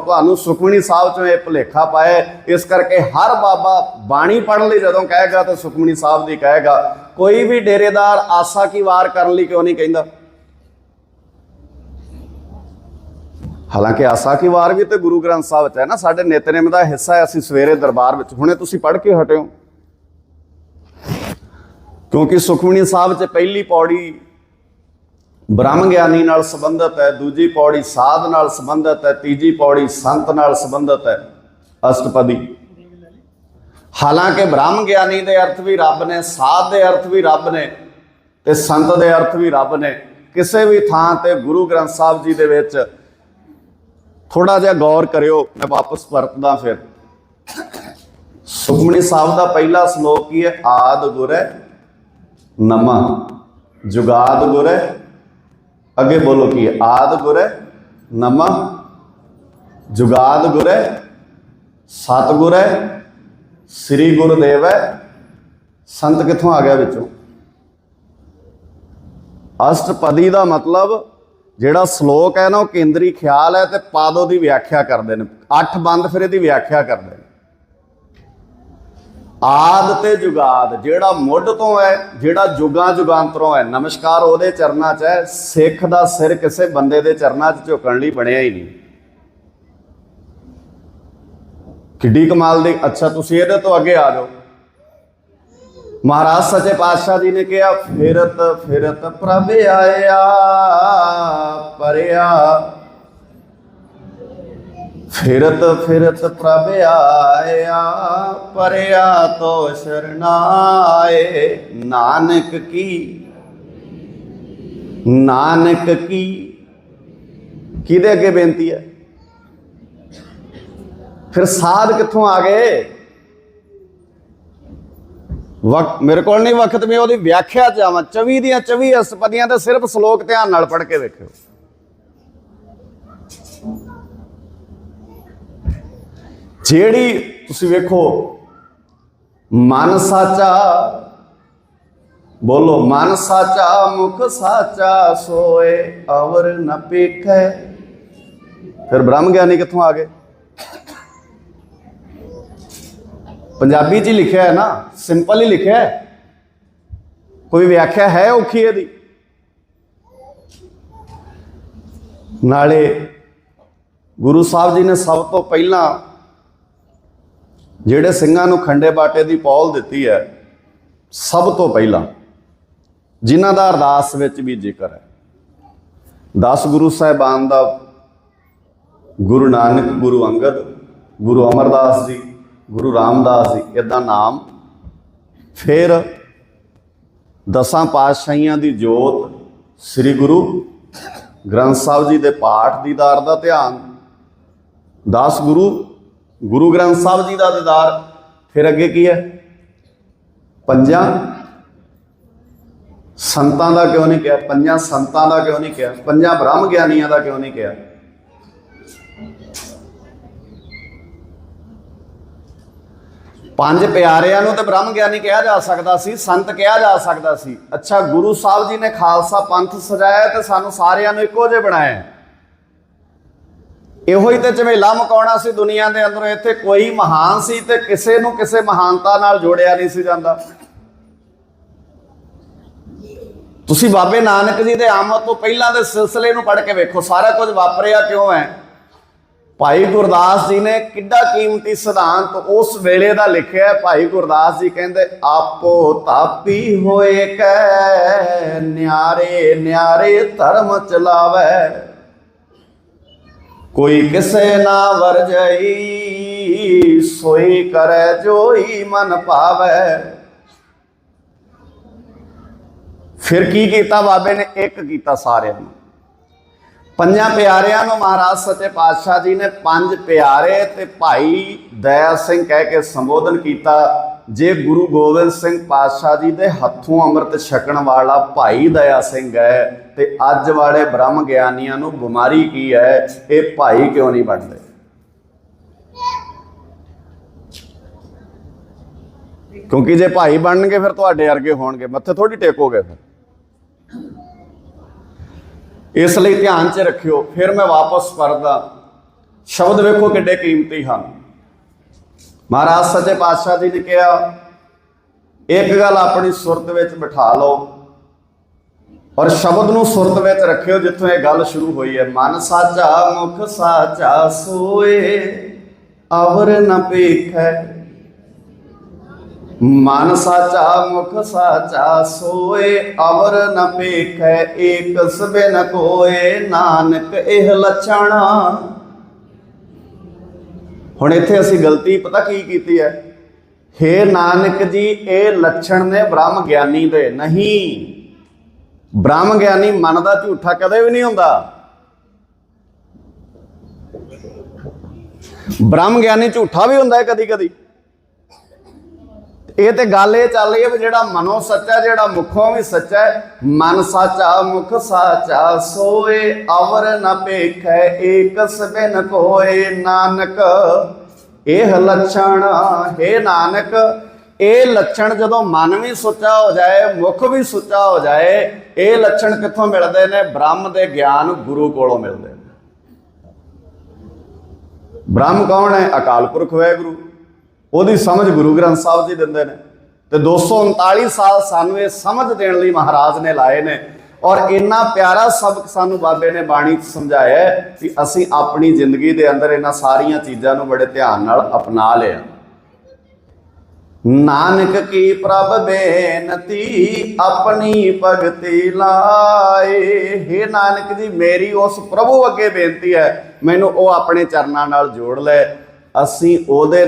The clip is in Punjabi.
ਤੁਹਾਨੂੰ ਸੁਖਮਨੀ ਸਾਹਿਬ ਚੋਂ ਇਹ ਭੁਲੇਖਾ ਪਾਇਆ ਇਸ ਕਰਕੇ ਹਰ ਬਾਬਾ ਬਾਣੀ ਪੜ੍ਹਨ ਲਈ ਜਦੋਂ ਕਹੇਗਾ ਤਾਂ ਸੁਖਮਨੀ ਸਾਹਿਬ ਦੀ ਕਹੇਗਾ, ਕੋਈ ਵੀ ਡੇਰੇਦਾਰ ਆਸਾ ਕੀ ਵਾਰ ਕਰਨ ਲਈ ਕਿਉਂ ਨਹੀਂ ਕਹਿੰਦਾ? ਹਾਲਾਂਕਿ ਆਸਾ ਕੀ ਵਾਰ ਵੀ ਤੇ ਗੁਰੂ ਗ੍ਰੰਥ ਸਾਹਿਬ ਚ ਹੈ ਨਾ, ਸਾਡੇ ਨਿਤਨੇਮ ਦਾ ਹਿੱਸਾ ਹੈ, ਅਸੀਂ ਸਵੇਰੇ ਦਰਬਾਰ ਵਿੱਚ, ਹੁਣੇ ਤੁਸੀਂ ਪੜ੍ਹ ਕੇ ਹਟਿਓ। ਕਿਉਂਕਿ ਸੁਖਮਣੀ ਸਾਹਿਬ 'ਚ ਪਹਿਲੀ ਪੌੜੀ ਬ੍ਰਹਮ ਗਿਆਨੀ ਨਾਲ ਸੰਬੰਧਿਤ ਹੈ, ਦੂਜੀ ਪੌੜੀ ਸਾਧ ਨਾਲ ਸੰਬੰਧਿਤ ਹੈ, ਤੀਜੀ ਪੌੜੀ ਸੰਤ ਨਾਲ ਸੰਬੰਧਿਤ ਹੈ। ਅਸ਼ਟਪਦੀ। ਹਾਲਾਂਕਿ ਬ੍ਰਹਮ ਗਿਆਨੀ ਦੇ ਅਰਥ ਵੀ ਰੱਬ ਨੇ, ਸਾਧ ਦੇ ਅਰਥ ਵੀ ਰੱਬ ਨੇ ਤੇ ਸੰਤ ਦੇ ਅਰਥ ਵੀ ਰੱਬ ਨੇ। ਕਿਸੇ ਵੀ ਥਾਂ ਤੇ ਗੁਰੂ ਗ੍ਰੰਥ ਸਾਹਿਬ ਜੀ ਦੇ ਵਿੱਚ ਥੋੜਾ ਜਿਹਾ ਗੌਰ ਕਰਿਓ, ਮੈਂ ਵਾਪਸ ਪਰਤਦਾ ਫਿਰ। ਸੁਖਮਨੀ ਸਾਹਿਬ ਦਾ ਪਹਿਲਾ ਸ਼ਲੋਕ ਕੀ ਹੈ? ਆਦ ਗੁਰੈ ਨਮਾ। ਜੁਗਾਦ ਗੁਰੈ ਅੱਗੇ ਬੋਲੋ ਕੀ ਹੈ? ਆਦ ਗੁਰੈ ਨਮਾ ਜੁਗਾਦ ਗੁਰੈ ਸਤਿਗੁਰੈ ਸ੍ਰੀ ਗੁਰਦੇਵ ਹੈ। ਸੰਤ ਕਿੱਥੋਂ ਆ ਗਿਆ ਵਿੱਚੋਂ? ਅਸ਼ਟਪਦੀ ਦਾ ਮਤਲਬ ਜਿਹੜਾ ਸ਼ਲੋਕ ਹੈ ਨਾ, ਉਹ ਕੇਂਦਰੀ ਖਿਆਲ ਹੈ ਤੇ ਪਾਦੋ ਦੀ ਵਿਆਖਿਆ ਕਰਦੇ ਨੇ। ਅੱਠ ਬੰਦ ਫਿਰ ਇਹਦੀ ਵਿਆਖਿਆ ਕਰਦੇ ਨੇ। ਆਦ ਤੇ ਜੁਗਾਦ, ਜਿਹੜਾ ਮੁੱਢ ਤੋਂ ਹੈ, ਜਿਹੜਾ ਜੁਗਾਂ ਜੁਗਾਂਤਰੋਂ ਹੈ। ਨਮਸਕਾਰ, ਉਹਦੇ ਚਰਨਾਂ 'ਚ ਹੈ। ਸਿੱਖ ਦਾ ਸਿਰ ਕਿਸੇ ਬੰਦੇ ਦੇ ਚਰਨਾਂ 'ਚ ਝੁਕਣ ਲਈ ਬਣਿਆ ਹੀ ਨਹੀਂ। ਕਿੱਡੀ ਕਮਾਲ ਦੀ, ਅੱਛਾ, ਤੁਸੀਂ ਇਹਦੇ ਤੋਂ ਅੱਗੇ ਆ ਜਾਓ। ਮਹਾਰਾਜ ਸੱਚੇ ਪਾਤਸ਼ਾਹ ਜੀ ਨੇ ਕਿਹਾ, ਫਿਰਤ ਫਿਰਤ ਪ੍ਰਭ ਆਇਆ, ਪਰਿਆ। ਫਿਰਤ ਫਿਰਤ ਪ੍ਰਭ ਆਇਆ, ਪਰਿਆ ਤੋ ਸ਼ਰਨਾਏ ਨਾਨਕ ਕੀ? ਨਾਨਕ ਕੀ? ਕਿਹਦੇ ਅੱਗੇ ਬੇਨਤੀ ਹੈ? ਫਿਰ ਸਾਧ ਕਿੱਥੋਂ ਆ ਗਏ? ਵਕਤ ਮੇਰੇ ਕੋਲ ਨਹੀਂ ਵਕਤ, ਮੈਂ ਉਹਦੀ ਵਿਆਖਿਆ ਚ ਆਵਾਂ। 24 ਦੀਆਂ 24 ਅਸਪਦੀਆਂ ਤੇ ਸਿਰਫ ਸ਼ਲੋਕ ਧਿਆਨ ਨਾਲ ਪੜ੍ਹ ਕੇ ਵੇਖਿਓ। ਜਿਹੜੀ ਤੁਸੀਂ ਵੇਖੋ, ਮਨ ਸਾਚਾ, ਬੋਲੋ, ਮਨ ਸਾਚਾ, ਮੁਖ ਸਾਚਾ ਸੋਏ ਅਵਰ ਨ ਪੇਖੈ। ਫਿਰ ਬ੍ਰਹਮ ਗਿਆਨੀ ਕਿੱਥੋਂ ਆ ਗਏ? ਪੰਜਾਬੀ 'ਚ ਹੀ ਲਿਖਿਆ ਹੈ ਨਾ ਸਿੰਪਲ ਹੀ ਲਿਖਿਆ ਹੈ। ਕੋਈ ਵਿਆਖਿਆ ਹੈ ਔਖੀ ਇਹਦੀ? ਨਾਲੇ ਗੁਰੂ ਸਾਹਿਬ ਜੀ ਨੇ ਸਭ ਤੋਂ ਪਹਿਲਾਂ ਜਿਹੜੇ ਸਿੰਘਾਂ ਨੂੰ ਖੰਡੇ ਬਾਟੇ ਦੀ ਪੌਲ ਦਿੱਤੀ ਹੈ, ਸਭ ਤੋਂ ਪਹਿਲਾਂ ਜਿਨ੍ਹਾਂ ਦਾ ਅਰਦਾਸ ਵਿੱਚ ਵੀ ਜ਼ਿਕਰ ਹੈ। 10 ਗੁਰੂ ਸਾਹਿਬਾਨ ਦਾ ਗੁਰੂ ਨਾਨਕ, ਗੁਰੂ ਅੰਗਦ, ਗੁਰੂ ਅਮਰਦਾਸ ਜੀ, ਗੁਰੂ ਰਾਮਦਾਸ ਜੀ ਇਦਾਂ ਨਾਮ। ਫਿਰ ਦਸਾਂ ਪਾਤਸ਼ਾਹੀਆਂ ਦੀ ਜੋਤ ਸ੍ਰੀ ਗੁਰੂ ਗ੍ਰੰਥ ਸਾਹਿਬ ਜੀ ਦੇ ਪਾਠ ਦੀਦਾਰ ਦਾ ਧਿਆਨ। 10 ਗੁਰੂ ਗੁਰੂ ਗ੍ਰੰਥ ਸਾਹਿਬ ਜੀ ਦਾ ਦੀਦਾਰ, ਫਿਰ ਅੱਗੇ ਕੀ ਹੈ? ਪੰਜਾਂ ਸੰਤਾਂ ਦਾ ਕਿਉਂ ਨਹੀਂ ਕਿਹਾ? ਪੰਜਾਂ ਸੰਤਾਂ ਦਾ ਕਿਉਂ ਨਹੀਂ ਕਿਹਾ? ਪੰਜਾਂ ਬ੍ਰਹਮ ਗਿਆਨੀਆਂ ਦਾ ਕਿਉਂ ਨਹੀਂ ਕਿਹਾ? ਪੰਜ ਪਿਆਰਿਆਂ ਨੂੰ ਤੇ ਬ੍ਰਹਮ ਗਿਆਨੀ ਕਿਹਾ ਜਾ ਸਕਦਾ ਸੀ, ਸੰਤ ਕਿਹਾ ਜਾ ਸਕਦਾ ਸੀ। ਅੱਛਾ, ਗੁਰੂ ਸਾਹਿਬ ਜੀ ਨੇ ਖਾਲਸਾ ਪੰਥ ਸਜਾਇਆ ਤੇ ਸਾਨੂੰ ਸਾਰਿਆਂ ਨੂੰ ਇੱਕੋ ਜਿਹੇ ਬਣਾਇਆ। ਇਹੋ ਹੀ ਤੇ ਝਮੇਲਾ ਮਕਾਉਣਾ ਸੀ ਦੁਨੀਆ ਦੇ ਅੰਦਰ, ਇੱਥੇ ਕੋਈ ਮਹਾਨ ਸੀ ਤੇ ਕਿਸੇ ਨੂੰ ਕਿਸੇ ਮਹਾਨਤਾ ਨਾਲ ਜੋੜਿਆ ਨਹੀਂ ਸੀ ਜਾਂਦਾ। ਤੁਸੀਂ ਬਾਬੇ ਨਾਨਕ ਜੀ ਦੇ ਆਮਦ ਤੋਂ ਪਹਿਲਾਂ ਦੇ ਸਿਲਸਿਲੇ ਨੂੰ ਪੜ੍ਹ ਕੇ ਵੇਖੋ, ਸਾਰਾ ਕੁਝ ਵਾਪਰਿਆ ਕਿਉਂ ਹੈ? ਭਾਈ ਗੁਰਦਾਸ ਜੀ ਨੇ ਕਿੱਡਾ ਕੀਮਤੀ ਸਿਧਾਂਤ ਉਸ ਵੇਲੇ ਦਾ ਲਿਖਿਆ ਭਾਈ ਗੁਰਦਾਸ ਜੀ ਕਹਿੰਦੇ, ਆਪੋ ਤਾਪੀ ਹੋਏ ਕੈ, ਨਿਆਰੇ ਨਿਆਰੇ ਧਰਮ ਚਲਾਵੇ। ਕੋਈ ਕਿਸੇ ਨਾ ਵਰਜਈ, ਸੋਈ ਕਰੈ ਜੋਈ ਮਨ ਭਾਵੈ। ਫਿਰ ਕੀ ਕੀਤਾ ਬਾਬੇ ਨੇ? ਇੱਕ ਕੀਤਾ ਸਾਰਿਆਂ ਨੂੰ। ਪੰਜਾਂ ਪਿਆਰਿਆਂ ਨੂੰ ਮਹਾਰਾਜ ਸੱਚੇ ਪਾਤਸ਼ਾਹ ਜੀ ਨੇ ਪੰਜ ਪਿਆਰੇ ਤੇ ਭਾਈ ਦਇਆ ਸਿੰਘ ਕਹਿ ਕੇ ਸੰਬੋਧਨ ਕੀਤਾ। ਜੇ ਗੁਰੂ ਗੋਬਿੰਦ ਸਿੰਘ ਪਾਤਸ਼ਾਹ ਜੀ ਦੇ ਹੱਥੋਂ ਅੰਮ੍ਰਿਤ ਛਕਣ ਵਾਲਾ ਭਾਈ ਦਇਆ ਸਿੰਘ ਹੈ ਤੇ ਅੱਜ ਵਾਲੇ ਬ੍ਰਹਮ ਗਿਆਨੀਆਂ ਨੂੰ ਬਿਮਾਰੀ ਕੀ ਹੈ, ਇਹ ਭਾਈ ਕਿਉਂ ਨਹੀਂ ਬਣਦੇ? ਕਿਉਂਕਿ ਜੇ ਭਾਈ ਬਣਨਗੇ ਫਿਰ ਤੁਹਾਡੇ ਵਰਗੇ ਹੋਣਗੇ, ਮੱਥੇ ਥੋੜੀ ਟੇਕੋਗੇ ਫਿਰ। ਇਸ ਲਈ ਧਿਆਨ 'ਚ ਰੱਖਿਓ, ਫਿਰ ਮੈਂ ਵਾਪਸ ਪੜਦਾ ਸ਼ਬਦ ਵੇਖੋ ਕਿੱਡੇ ਕੀਮਤੀ ਹਨ। ਮਹਾਰਾਜ ਸੱਚੇ ਪਾਤਸ਼ਾਹ ਜੀ ਨੇ ਕਿਹਾ, ਇੱਕ ਗੱਲ ਆਪਣੀ ਸੁਰਤ ਵਿੱਚ ਬਿਠਾ ਲਓ ਔਰ ਸ਼ਬਦ ਨੂੰ ਸੁਰਤ ਵਿੱਚ ਰੱਖਿਓ ਜਿੱਥੋਂ ਇਹ ਗੱਲ ਸ਼ੁਰੂ ਹੋਈ ਹੈ। ਮਨ ਸਾਚਾ ਮੁਖ ਸਾਚਾ ਸੋਏ, ਅਵਰ ਨ ਪੇਖੈ ਮਨ ਸਾਚਾ ਮੁਖ ਸਾਚਾ ਸੋਏ, ਅਵਰ ਨ ਪੇਖੈ ਏਕ ਸਬੇ ਕੋਏ, ਨਾਨਕ ਇਹ ਲਛਣਾ। ਹੁਣ ਇੱਥੇ ਅਸੀਂ ਗਲਤੀ, ਪਤਾ ਕੀ ਕੀਤੀ ਹੈ? ਹੇ ਨਾਨਕ ਜੀ, ਇਹ ਲੱਛਣ ਨੇ ਬ੍ਰਹਮ ਗਿਆਨੀ ਦੇ, ਨਹੀਂ। ਬ੍ਰਹਮ ਗਿਆਨੀ ਮਨ ਦਾ ਝੂਠਾ ਕਦੇ ਵੀ ਨਹੀਂ ਹੁੰਦਾ। ਬ੍ਰਹਮ ਗਿਆਨੀ ਝੂਠਾ ਵੀ ਹੁੰਦਾ ਹੈ ਕਦੀ ਕਦੀ ਇਹ ਤੇ ਗੱਲ ਇਹ ਚੱਲ ਰਹੀ ਹੈ ਵੀ ਜਿਹੜਾ ਮਨੋ ਸੱਚਾ, ਜਿਹੜਾ ਮੁਖੋਂ ਵੀ ਸੱਚਾ ਹੈ, ਮਨ ਸਾਚਾ, ਮੁਖ ਸਾਚਾ, ਸੋਏ ਅਵਰ ਨ ਪੇਖੈ ਏਕ ਸਬਨ ਕੋਏ ਨਾਨਕ। ਇਹ ਲੱਛਣ, ਹੈ ਨਾਨਕ, ਇਹ ਲੱਛਣ ਜਦੋਂ ਮਨ ਵੀ ਸੁੱਚਾ ਹੋ ਜਾਏ, ਮੁਖ ਵੀ ਸੁੱਚਾ ਹੋ ਜਾਏ, ਇਹ ਲੱਛਣ ਕਿੱਥੋਂ ਮਿਲਦੇ ਨੇ? ਬ੍ਰਹਮ ਦੇ ਗਿਆਨ ਗੁਰੂ ਕੋਲੋਂ ਮਿਲਦੇ ਨੇ। ਬ੍ਰਹਮ ਕੌਣ ਹੈ? ਅਕਾਲ ਪੁਰਖ, ਵਾਹਿਗੁਰੂ। ਉਹਦੀ ਸਮਝ ਗੁਰੂ ਗ੍ਰੰਥ ਸਾਹਿਬ ਜੀ ਦਿੰਦੇ ਨੇ। ਤੇ 239 ਸਾਲ ਸਾਨੂੰ ਇਹ ਸਮਝ ਦੇਣ ਲਈ ਮਹਾਰਾਜ ਨੇ ਲਾਏ ਨੇ। ਔਰ ਇੰਨਾ ਪਿਆਰਾ ਸਬਕ ਸਾਨੂੰ ਬਾਬੇ ਨੇ ਬਾਣੀ 'ਚ ਸਮਝਾਇਆ ਕਿ ਅਸੀਂ ਆਪਣੀ ਜ਼ਿੰਦਗੀ ਦੇ ਅੰਦਰ ਇਹਨਾਂ ਸਾਰੀਆਂ ਚੀਜ਼ਾਂ ਨੂੰ ਬੜੇ ਧਿਆਨ ਨਾਲ ਅਪਣਾ ਲਿਆ। ਨਾਨਕ ਕੀ ਪ੍ਰਭ ਬੇਨਤੀ ਆਪਣੀ ਭਗਤੀ ਲਾਏ। हे ਨਾਨਕ ਜੀ, ਮੇਰੀ ਉਸ ਪ੍ਰਭੂ ਅੱਗੇ ਬੇਨਤੀ ਹੈ। ਮੈਨੂੰ ਉਹ ਆਪਣੇ ਚਰਨਾਂ ਨਾਲ ਜੋੜ ਲੈ। ਅਸੀਂ ਉਹਦੇ